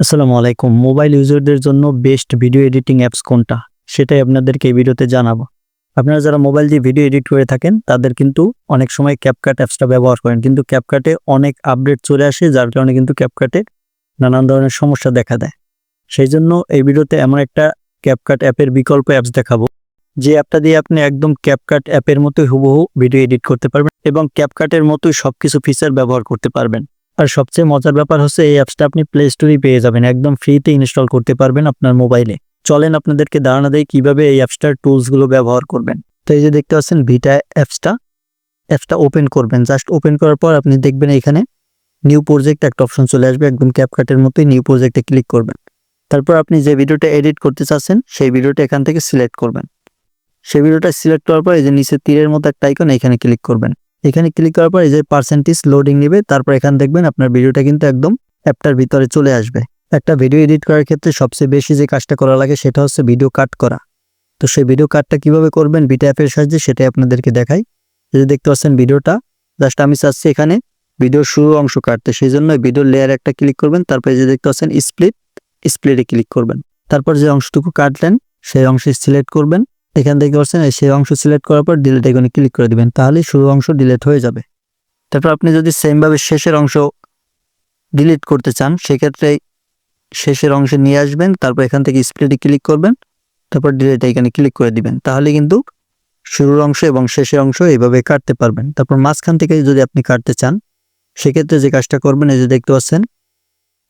আসসালামু আলাইকুম। মোবাইল ইউজারদের জন্য বেস্ট ভিডিও এডিটিং অ্যাপস কোনটা? সেটাই আপনাদেরকে এই ভিডিওতে জানাব। আপনারা যারা মোবাইল দিয়ে ভিডিও এডিট করে থাকেন, তাদের কিন্তু অনেক সময় ক্যাপকাট অ্যাপসটা ব্যবহার করেন। কিন্তু ক্যাপকাটে অনেক আপডেট চলে আসে, যার কারণে কিন্তু ক্যাপকাটে নানান ধরনের সমস্যা দেখা দেয়। সেই জন্য এই ভিডিওতে এমন একটা ক্যাপকাট অ্যাপের বিকল্প অ্যাপস দেখাবো। যে অ্যাপটা দিয়ে আপনি একদম ক্যাপকাট অ্যাপের মতোই হুবহু ভিডিও এডিট করতে পারবেন এবং ক্যাপকাটের মতোই সব কিছু ফিচার ব্যবহার করতে পারবেন। আর সবচেয়ে মজার ব্যাপার হচ্ছে এই অ্যাপসটা আপনি প্লে স্টোরেই পেয়ে যাবেন। একদম ফ্রিতে ইনস্টল করতে পারবেন আপনার মোবাইলে চলেন আপনাদেরকে ধারণা দেয় কীভাবে এই অ্যাপসটার টুলসগুলো ব্যবহার করবেন। তো এই যে দেখতে পাচ্ছেন ভিটা অ্যাপসটা অ্যাপসটা ওপেন করবেন। জাস্ট ওপেন করার পর আপনি দেখবেন এখানে নিউ প্রজেক্ট একটা অপশন চলে আসবে। একদম ক্যাপকাটের মতোই নিউ প্রজেক্টে ক্লিক করবেন। তারপর আপনি যে ভিডিওটা এডিট করতে চাচ্ছেন, সেই ভিডিওটা এখান থেকে সিলেক্ট করবেন। সেই ভিডিওটা সিলেক্ট করার পর এই যে নিচে তীরের মতো একটা আইকন এখানে ক্লিক করবেন। এখানে ক্লিক করার পর এই যে পার্সেন্টেজ লোডিং নেবে, তারপর এখানে দেখবেন আপনার ভিডিওটা কিন্তু একদম অ্যাপটার ভিতরে চলে আসবে। একটা ভিডিও এডিট করার ক্ষেত্রে সবচেয়ে বেশি যে কাজটা করা লাগে সেটা হচ্ছে ভিডিও কাট করা। তো সেই ভিডিও কাটটা কীভাবে করবেন? বিটা অ্যাপের সাহায্যে সেটাই আপনাদেরকে দেখাই। যদি দেখতে পাচ্ছেন ভিডিওটা জাস্ট আমি চাচ্ছি এখানে ভিডিওর শুরু অংশ কাটতে সেই জন্য ভিডিওর লেয়ার একটা ক্লিক করবেন, তারপরে যে দেখতে পাচ্ছেন স্প্লিট স্প্লিটে ক্লিক করবেন। তারপর যে অংশটুকু কাটলেন, সেই অংশে সিলেক্ট করবেন। এখান থেকে এই সেই অংশ সিলেক্ট করার পর ডিলেট আইকনে ক্লিক করে দিবেন, তাহলে শুরু অংশ ডিলেট হয়ে যাবে। তারপর আপনি যদি সেমভাবে শেষের অংশ ডিলিট করতে চান, সেক্ষেত্রে শেষের অংশে নিয়ে আসবেন, তারপর এখান থেকে স্প্লিটে ক্লিক করবেন, তারপর ডিলেট আইকনে ক্লিক করে দিবেন। তাহলে কিন্তু শুরুর অংশ এবং শেষের অংশ এইভাবে কাটতে পারবেন। তারপর মাঝখান থেকে যদি আপনি কাটতে চান, সেক্ষেত্রে যে কাজটা করবেন, এই যে দেখতে পাচ্ছেন,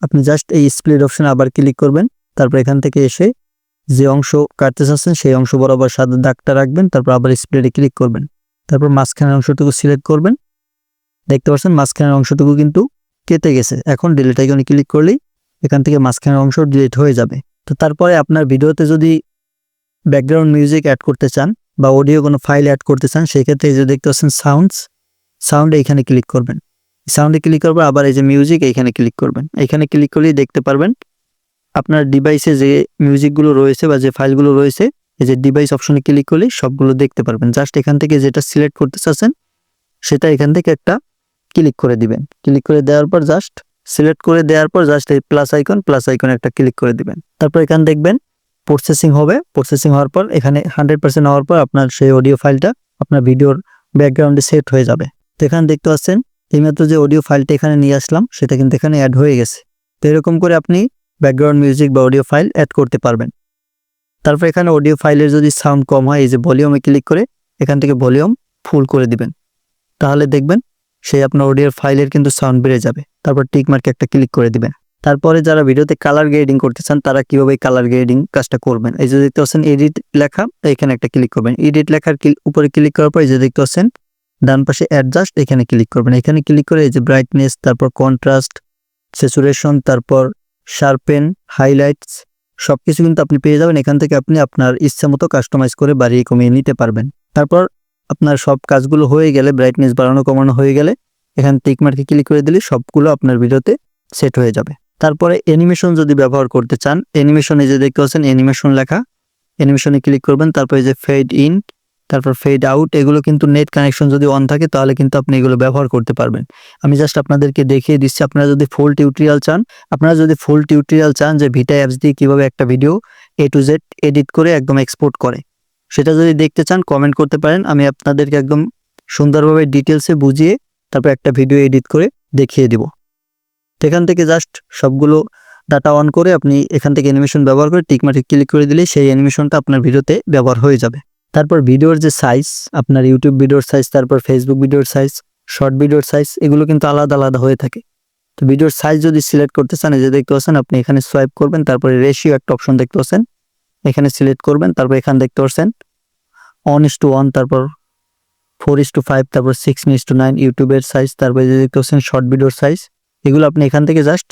আপনি জাস্ট এই স্প্লিট অপশনে আবার ক্লিক করবেন, তারপর এখান থেকে এসে যে অংশ কাটতে চাচ্ছেন সেই অংশ বরাবর সাদা দাগটা রাখবেন, তারপর আবার স্প্লিটে ক্লিক করবেন। তারপর মাঝখানের অংশটুকু সিলেক্ট করবেন। দেখতে পাচ্ছেন মাঝখানের অংশটুকু কিন্তু কেটে গেছে। এখন ডিলিট আইকনে ক্লিক করলেই এখান থেকে মাঝখানের অংশ ডিলিট হয়ে যাবে। তো তারপরে আপনার ভিডিওতে যদি ব্যাকগ্রাউন্ড মিউজিক অ্যাড করতে চান বা অডিও কোনো ফাইল অ্যাড করতে চান, সেক্ষেত্রে যে দেখতে পাচ্ছেন সাউন্ডস সাউন্ডে এখানে ক্লিক করবেন। সাউন্ডে ক্লিক করবেন আবার এই যে মিউজিক এইখানে ক্লিক করবেন। এখানে ক্লিক করলেই দেখতে পারবেন আপনার ডিভাইসে যে মিউজিকগুলো রয়েছে বা যে ফাইলগুলো রয়েছে, এই যে ডিভাইস অপশনে ক্লিক করলেই সবগুলো দেখতে পারবেন। জাস্ট এখান থেকে যেটা সিলেক্ট করতে চাচ্ছেন, সেটা এখান থেকে একটা ক্লিক করে দিবেন। ক্লিক করে দেওয়ার পর জাস্ট সিলেক্ট করে দেওয়ার পর জাস্ট এই প্লাস আইকন প্লাস আইকন একটা ক্লিক করে দিবেন। তারপর এখানে দেখবেন প্রসেসিং হবে। প্রসেসিং হওয়ার পর এখানে হান্ড্রেড পার্সেন্ট হওয়ার পর আপনার সেই অডিও ফাইলটা আপনার ভিডিওর ব্যাকগ্রাউন্ডে সেট হয়ে যাবে। তো এখানে দেখতে পাচ্ছেন, এইমাত্র যে অডিও ফাইলটা এখানে নিয়ে আসলাম, সেটা কিন্তু এখানে অ্যাড হয়ে গেছে। তো এরকম করে আপনি ব্যাকগ্রাউন্ড মিউজিক বা অডিও ফাইল অ্যাড করতে পারবেন। তারপর এখানে অডিও ফাইলের যদি সাউন্ড কম হয়, এই যে ভলিউমে ক্লিক করে এখান থেকে ভলিউম ফুল করে দিবেন। তাহলে দেখবেন সেই আপনার অডিওর ফাইলের কিন্তু সাউন্ড বেড়ে যাবে। তারপর টিক মার্কে একটা ক্লিক করে দিবেন। তারপরে যারা ভিডিওতে কালার গ্রেডিং করতে চান, তারা কীভাবে কালার গ্রেডিং কাজটা করবেন? এই যে দেখতে পাচ্ছেন এডিট লেখা, এখানে একটা ক্লিক করবেন। এডিট লেখার উপরে ক্লিক করার পর এই যে দেখতে পাচ্ছেন, ডান পাশে অ্যাডজাস্ট এখানে ক্লিক করবেন। এখানে ক্লিক করে এই যে ব্রাইটনেস তারপর কন্ট্রাস্ট স্যাচুরেশন তারপর শার্পেন হাইলাইটস সব কিছু কিন্তু আপনি পেয়ে যাবেন। এখান থেকে আপনি আপনার ইচ্ছা মতো কাস্টমাইজ করে বাড়িয়ে কমিয়ে নিতে পারবেন। তারপর আপনার সব কাজগুলো হয়ে গেলে ব্রাইটনেস বাড়ানো, কমানো হয়ে গেলে, এখানে টিক মার্কে ক্লিক করে দিলে সবগুলো আপনার ভিডিওতে সেট হয়ে যাবে। তারপরে অ্যানিমেশন যদি ব্যবহার করতে চান অ্যানিমেশনে যে দেখতে পাচ্ছেন অ্যানিমেশন লেখা। অ্যানিমেশনে ক্লিক করবেন, তারপরে যে ফেড ইন তারপর ফেড আউট এগুলো কিন্তু নেট কানেকশন যদি অন থাকে, তাহলে কিন্তু আপনি এগুলো ব্যবহার করতে পারবেন। আমি জাস্ট আপনাদেরকে দেখিয়ে দিচ্ছি, আপনারা যদি ফুল টিউটোরিয়াল চান, আপনারা যদি ফুল টিউটোরিয়াল চান যে ভিটা অ্যাপস দিয়ে কীভাবে একটা video A to Z edit করে একদম এক্সপোর্ট করে, সেটা যদি দেখতে চান কমেন্ট করতে পারেন, আমি আপনাদেরকে একদম সুন্দরভাবে ডিটেলসে বুঝিয়ে তারপর একটা ভিডিও এডিট করে দেখিয়ে দিব। এখান থেকে জাস্ট সবগুলো ডাটা অন করে আপনি এখান থেকে অ্যানিমেশন ব্যবহার করে টিকমার্কে ক্লিক করে দিলে সেই অ্যানিমেশনটা আপনার ভিডিওতে ব্যবহার হয়ে যাবে। তারপর ভিডিওর যে সাইজ আপনার ইউটিউব ভিডিওর সাইজ তারপর ফেসবুক ভিডিওর সাইজ শর্ট ভিডিওর সাইজ এগুলো কিন্তু আলাদা আলাদা হয়ে থাকে। তো ভিডিওর সাইজ যদি সিলেক্ট করতে চান, এই যে দেখতে পাচ্ছেন, আপনি এখানে সোয়াইপ করবেন, তারপরে রেশিও একটা অপশন দেখতে পাচ্ছেন। এখানে সিলেক্ট করবেন, তারপর এখানে দেখতে পাচ্ছেন ওয়ান ইস টু ওয়ান তারপর ফোর ইস টু ফাইভ তারপর সিক্স ইস টু নাইন ইউটিউবের সাইজ তারপরে যে দেখতে পাচ্ছেন শর্ট ভিডিওর সাইজ এগুলো আপনি এখান থেকে জাস্ট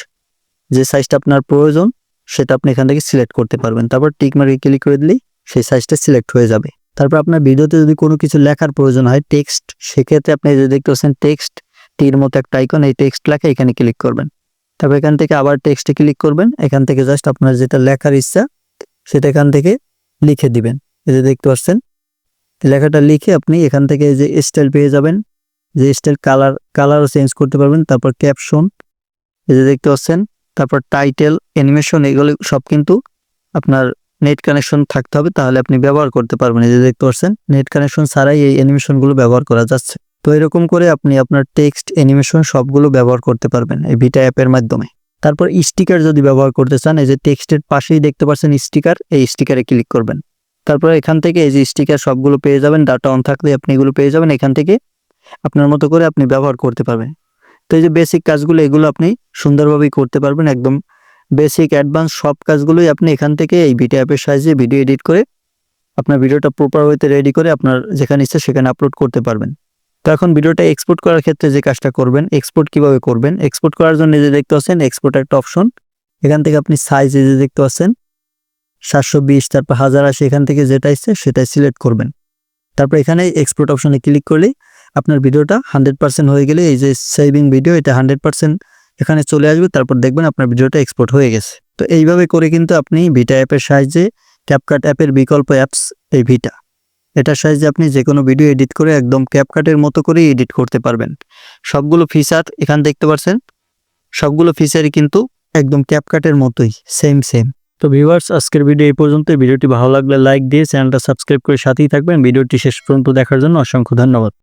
যে সাইজটা আপনার প্রয়োজন, সেটা আপনি এখান থেকে সিলেক্ট করতে পারবেন। তারপর টিক মার্কে ক্লিক করে দিলেই সেই সাইজটা সিলেক্ট হয়ে যাবে। তারপর আপনার ভিডিওতে যদি কোনো কিছু লেখার প্রয়োজন হয় টেক্সট সেক্ষেত্রে আপনি যে দেখতে পাচ্ছেন টেক্সট টির মতো একটা আইকন এই টেক্সট লেখা এখানে ক্লিক করবেন। তারপর এখান থেকে আবার টেক্সটে ক্লিক করবেন। এখান থেকে জাস্ট আপনার যেটা লেখার ইচ্ছা, সেটা এখান থেকে লিখে দিবেন। এই যে দেখতে পাচ্ছেন, লেখাটা লিখে আপনি এখান থেকে যে স্টাইল পেয়ে যাবেন, যে স্টাইল কালার কালারও চেঞ্জ করতে পারবেন। তারপর ক্যাপশন এই যে দেখতে পাচ্ছেন, তারপর টাইটেল অ্যানিমেশন এগুলো সব কিন্তু আপনার নেট কানেকশন থাকতে হবে, তাহলে আপনি ব্যবহার করতে পারবেন। এই যে দেখতে পাচ্ছেন, নেট কানেকশন ছাড়াই এই অ্যানিমেশনগুলো ব্যবহার করা যাচ্ছে। তো এরকম করে আপনি আপনার টেক্সট অ্যানিমেশন সবগুলো ব্যবহার করতে পারবেন এই ভিটা অ্যাপের মাধ্যমে। তারপর স্টিকার যদি ব্যবহার করতে চান, এই যে টেক্সটের পাশেই দেখতে পাচ্ছেন স্টিকার এই স্টিকারে ক্লিক করবেন। তারপর এখান থেকে এই যে স্টিকার সবগুলো পেয়ে যাবেন ডাটা অন থাকলে আপনি এগুলো পেয়ে যাবেন, এখান থেকে আপনার মতো করে আপনি ব্যবহার করতে পারবেন। তো এই যে বেসিক কাজগুলো, এগুলো আপনি সুন্দরভাবেই করতে পারবেন, একদম বেসিক অ্যাডভান্স সব কাজগুলোই আপনি এখান থেকে এই ভিডিও অ্যাপের সাহায্যে ভিডিও এডিট করে আপনার ভিডিওটা প্রপার ওয়েতে রেডি করে আপনার যেখানে ইচ্ছে সেখানে আপলোড করতে পারবেন। তো এখন ভিডিওটা এক্সপোর্ট করার ক্ষেত্রে যে কাজটা করবেন এক্সপোর্ট কীভাবে করবেন? এক্সপোর্ট করার জন্য যে দেখতে পাচ্ছেন এক্সপোর্ট একটা অপশন এখান থেকে আপনি সাইজ এই যে দেখতে পাচ্ছেন, সাতশো বিশ, তারপর হাজার আশি, এখান থেকে যেটা ইচ্ছে সেটাই সিলেক্ট করবেন। তারপর এখানে এক্সপোর্ট অপশনে ক্লিক করলেই আপনার ভিডিওটা হান্ড্রেড পার্সেন্ট হয়ে গেলে এই যে সেভিং ভিডিও এটা হান্ড্রেড পার্সেন্ট এখানে চলে আসবে, তারপর দেখবেন আপনার ভিডিওটা এক্সপোর্ট হয়ে গেছে। তো এইভাবে করে কিন্তু আপনি ভিটা অ্যাপের সাহায্যে ক্যাপকাট অ্যাপের বিকল্প অ্যাপস এই ভিটা এটার সাহায্যে আপনি যে কোনো ভিডিও এডিট করে একদম ক্যাপকাটের মতো করে এডিট করতে পারবেন। সবগুলো ফিচার এখান দেখতে পাচ্ছেন সবগুলো ফিচারই কিন্তু একদম ক্যাপকাটের মতোই সেম সেম তো ভিউয়ার্স আজকের ভিডিও এই পর্যন্ত। ভিডিওটি ভালো লাগলে লাইক দিয়ে চ্যানেলটা সাবস্ক্রাইব করে সাথেই থাকবেন। ভিডিওটি শেষ পর্যন্ত দেখার জন্য অসংখ্য ধন্যবাদ।